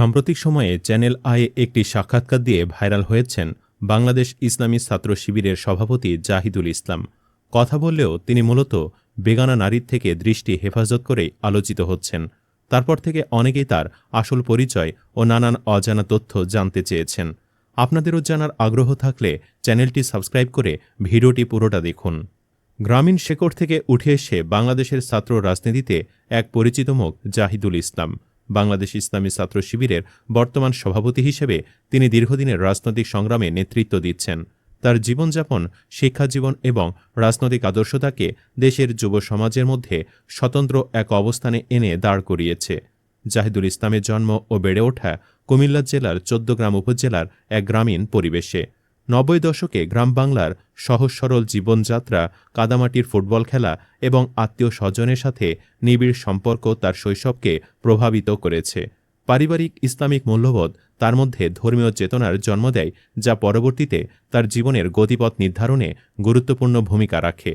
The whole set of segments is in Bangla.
সাম্প্রতিক সময়ে চ্যানেল আয়ে একটি সাক্ষাৎকার দিয়ে ভাইরাল হয়েছেন বাংলাদেশ ইসলামী ছাত্র শিবিরের সভাপতি জাহিদুল ইসলাম। কথা বললেও তিনি মূলত বেগানা নারীর থেকে দৃষ্টি হেফাজত করেই আলোচিত হচ্ছেন। তারপর থেকে অনেকেই তার আসল পরিচয় ও নানান অজানা তথ্য জানতে চেয়েছেন। আপনাদেরও জানার আগ্রহ থাকলে চ্যানেলটি সাবস্ক্রাইব করে ভিডিওটি পুরোটা দেখুন। গ্রামীণ শেকড় থেকে উঠে এসে বাংলাদেশের ছাত্র রাজনীতিতে এক পরিচিত মুখ জাহিদুল ইসলাম। বাংলাদেশ ইসলামী ছাত্র শিবিরের বর্তমান সভাপতি হিসেবে তিনি দীর্ঘদিনের রাজনৈতিক সংগ্রামে নেতৃত্ব দিচ্ছেন। তার জীবনযাপন, শিক্ষাজীবন এবং রাজনৈতিক আদর্শ তাকে দেশের যুব সমাজের মধ্যে স্বতন্ত্র এক অবস্থানে এনে দাঁড় করিয়েছে। জাহিদুল ইসলামের জন্ম ও বেড়ে ওঠা কুমিল্লা জেলার চোদ্দগ্রাম উপজেলার এক গ্রামীণ পরিবেশে। নব্বই দশকে গ্রাম বাংলার সহজ সরল জীবনযাত্রা, কাদামাটির ফুটবল খেলা এবং আত্মীয় স্বজনের সাথে নিবিড় সম্পর্ক তার শৈশবকে প্রভাবিত করেছে। পারিবারিক ইসলামিক মূল্যবোধ তার মধ্যে ধর্মীয় চেতনার জন্ম দেয়, যা পরবর্তীতে তার জীবনের গতিপথ নির্ধারণে গুরুত্বপূর্ণ ভূমিকা রাখে।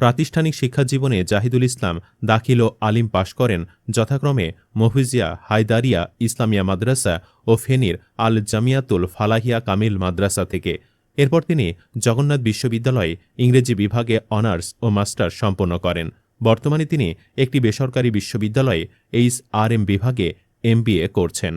প্রাতিষ্ঠানিক শিক্ষা জীবনে জাহিদুল ইসলাম দাখিল ও আলিম পাশ করেন, যথাক্রমে মফিজিয়া হায়দারিয়া ইসলামিয়া মাদ্রাসা ও ফেনীর আল জামিয়াতুল ফালাহিয়া কামিল মাদ্রাসা থেকে। এরপর তিনি জগন্নাথ বিশ্ববিদ্যালয়ে ইংরেজি বিভাগে অনার্স ও মাস্টার সম্পন্ন করেন। বর্তমানে তিনি একটি বেসরকারি বিশ্ববিদ্যালয়ে এইচ আর এম বিভাগে এমবিএ করছেন।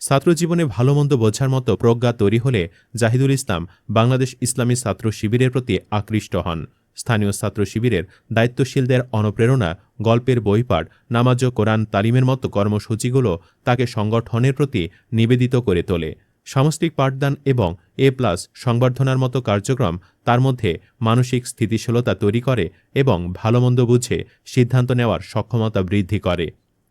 ছাত্রজীবনে ভালোমন্দ বোঝার মতো প্রজ্ঞা তৈরি হলে জাহিদুল ইসলাম বাংলাদেশ ইসলামী ছাত্র শিবিরের প্রতি আকৃষ্ট হন। স্থানীয় ছাত্র শিবিরের দায়িত্বশীলদের অনুপ্রেরণা, গল্পের বইপাঠ, নামাজ ও কোরআন তালিমের মতো কর্মসূচিগুলো তাকে সংগঠনের প্রতি নিবেদিত করে তোলে। সামষ্টিক পাঠদান এবং এ প্লাস সংবর্ধনার মতো কার্যক্রম তার মধ্যে মানসিক স্থিতিশীলতা তৈরি করে এবং ভালোমন্দ বুঝে সিদ্ধান্ত নেওয়ার সক্ষমতা বৃদ্ধি করে।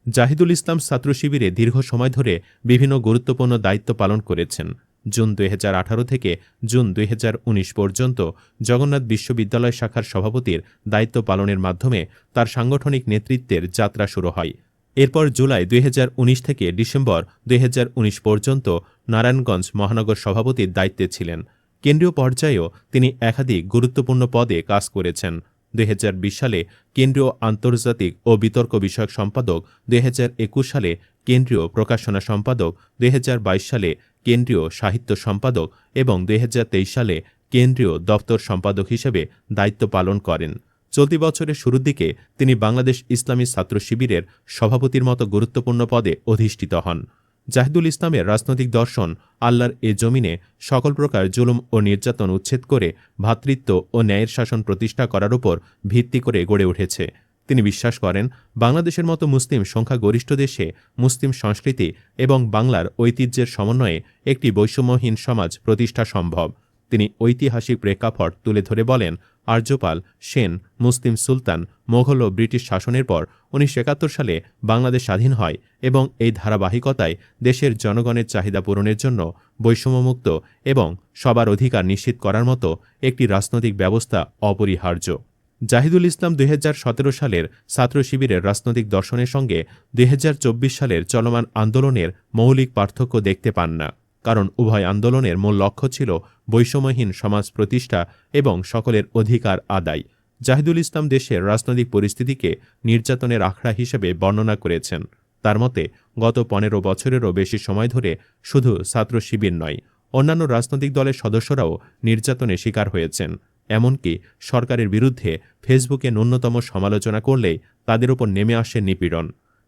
জাহিদুল ইসলাম ছাত্র শিবিরে দীর্ঘ সময় ধরে বিভিন্ন গুরুত্বপূর্ণ দায়িত্ব পালন করেছেন। জুন দুই হাজার আঠারো থেকে জুন দুই হাজার উনিশ পর্যন্ত জগন্নাথ বিশ্ববিদ্যালয় শাখার সভাপতির দায়িত্ব পালনের মাধ্যমে তার সাংগঠনিক নেতৃত্বের যাত্রা শুরু হয়। এরপর জুলাই দুই হাজার উনিশ থেকে ডিসেম্বর দুই হাজার উনিশ পর্যন্ত নারায়ণগঞ্জ মহানগর সভাপতির দায়িত্বে ছিলেন। কেন্দ্রীয় পর্যায়েও তিনি একাধিক গুরুত্বপূর্ণ পদে কাজ করেছেন। দুই হাজার বিশ সালে কেন্দ্রীয় আন্তর্জাতিক ও বিতর্ক বিষয়ক সম্পাদক, দুই হাজার একুশ সালে কেন্দ্রীয় প্রকাশনা সম্পাদক দুই হাজার বাইশ সালে কেন্দ্রীয় সাহিত্য সম্পাদক এবং দুই হাজার তেইশ সালে কেন্দ্রীয় দপ্তর সম্পাদক হিসেবে দায়িত্ব পালন করেন। চলতি বছরের শুরুর দিকে তিনি বাংলাদেশ ইসলামী ছাত্র শিবিরের সভাপতির মতো গুরুত্বপূর্ণ পদে অধিষ্ঠিত হন। জাহিদুল ইসলামের রাজনৈতিক দর্শন, আল্লাহর এ জমিনে সকল প্রকার জুলুম ও নির্যাতন উচ্ছেদ করে ভ্রাতৃত্ব ও ন্যায়ের শাসন প্রতিষ্ঠা করার উপর ভিত্তি করে গড়ে উঠেছে। তিনি বিশ্বাস করেন, বাংলাদেশের মতো মুসলিম সংখ্যাগরিষ্ঠ দেশে মুসলিম সংস্কৃতি এবং বাংলার ঐতিহ্যের সমন্বয়ে একটি বৈষম্যহীন সমাজ প্রতিষ্ঠা সম্ভব। তিনি ঐতিহাসিক প্রেক্ষাপট তুলে ধরে বলেন, আর্যপাল সেন, মুসলিম সুলতান, মোঘল ও ব্রিটিশ শাসনের পর উনিশশো একাত্তর সালে বাংলাদেশ স্বাধীন হয় এবং এই ধারাবাহিকতায় দেশের জনগণের চাহিদা পূরণের জন্য বৈষম্যমুক্ত এবং সবার অধিকার নিশ্চিত করার মতো একটি রাজনৈতিক ব্যবস্থা অপরিহার্য। জাহিদুল ইসলাম দুই হাজার সতেরো সালের ছাত্র শিবিরের রাজনৈতিক দর্শনের সঙ্গে দুই হাজার চব্বিশ সালের চলমান আন্দোলনের মৌলিক পার্থক্য দেখতে পান না। কারণ উভয় আন্দোলনের মূল লক্ষ্য ছিল বৈষম্যহীন সমাজ প্রতিষ্ঠা এবং সকলের অধিকার আদায়। জাহিদুল ইসলাম দেশের রাজনৈতিক পরিস্থিতিকে নির্যাতনের আখড়া হিসেবে বর্ণনা করেছেন। তার মতে, গত পনেরো বছরেরও বেশি সময় ধরে শুধু ছাত্র শিবির নয়, অন্যান্য রাজনৈতিক দলের সদস্যরাও নির্যাতনের শিকার হয়েছেন। এমনকি সরকারের বিরুদ্ধে ফেসবুকে ন্যূনতম সমালোচনা করলেই তাদের ওপর নেমে আসে নিপীড়ন।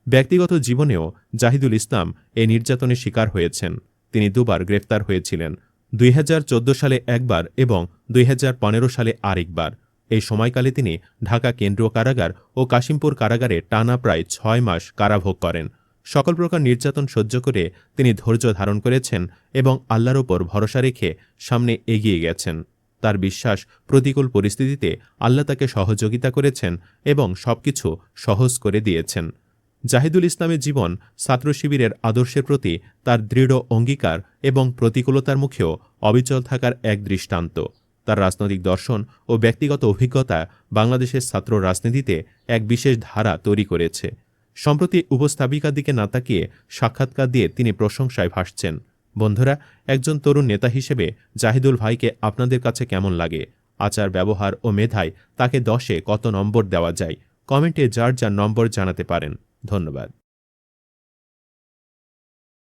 ব্যক্তিগত জীবনেও জাহিদুল ইসলাম এই নির্যাতনের শিকার হয়েছেন। তিনি দুবার গ্রেফতার হয়েছিলেন, দুই হাজার চোদ্দ সালে একবার এবং দুই হাজার পনেরো সালে আরেকবার। এই সময়কালে তিনি ঢাকা কেন্দ্রীয় কারাগার ও কাশিমপুর কারাগারে টানা প্রায় ছয় মাস কারাভোগ করেন। সকল প্রকার নির্যাতন সহ্য করে তিনি ধৈর্য ধারণ করেছেন এবং আল্লাহর ওপর ভরসা রেখে সামনে এগিয়ে গেছেন। তার বিশ্বাস প্রতিকূল পরিস্থিতিতে আল্লাহ তাকে সহযোগিতা করেছেন এবং সবকিছু সহজ করে দিয়েছেন। জাহিদুল ইসলামের জীবন ছাত্র শিবিরের আদর্শের প্রতি তার দৃঢ় অঙ্গীকার এবং প্রতিকূলতার মুখেও অবিচল থাকার এক দৃষ্টান্ত। তার রাজনৈতিক দর্শন ও ব্যক্তিগত অভিজ্ঞতা বাংলাদেশের ছাত্র রাজনীতিতে এক বিশেষ ধারা তৈরি করেছে। সম্প্রতি উপস্থাপিকার দিকে না তাকিয়ে সাক্ষাৎকার দিয়ে তিনি প্রশংসায় ভাসছেন। বন্ধুরা, একজন তরুণ নেতা হিসেবে জাহিদুল ভাইকে আপনাদের কাছে কেমন লাগে? আচার, ব্যবহার ও মেধায় তাকে দশে কত নম্বর দেওয়া যায়? কমেন্টে যার যার নম্বর জানাতে পারেন। ধন্যবাদ।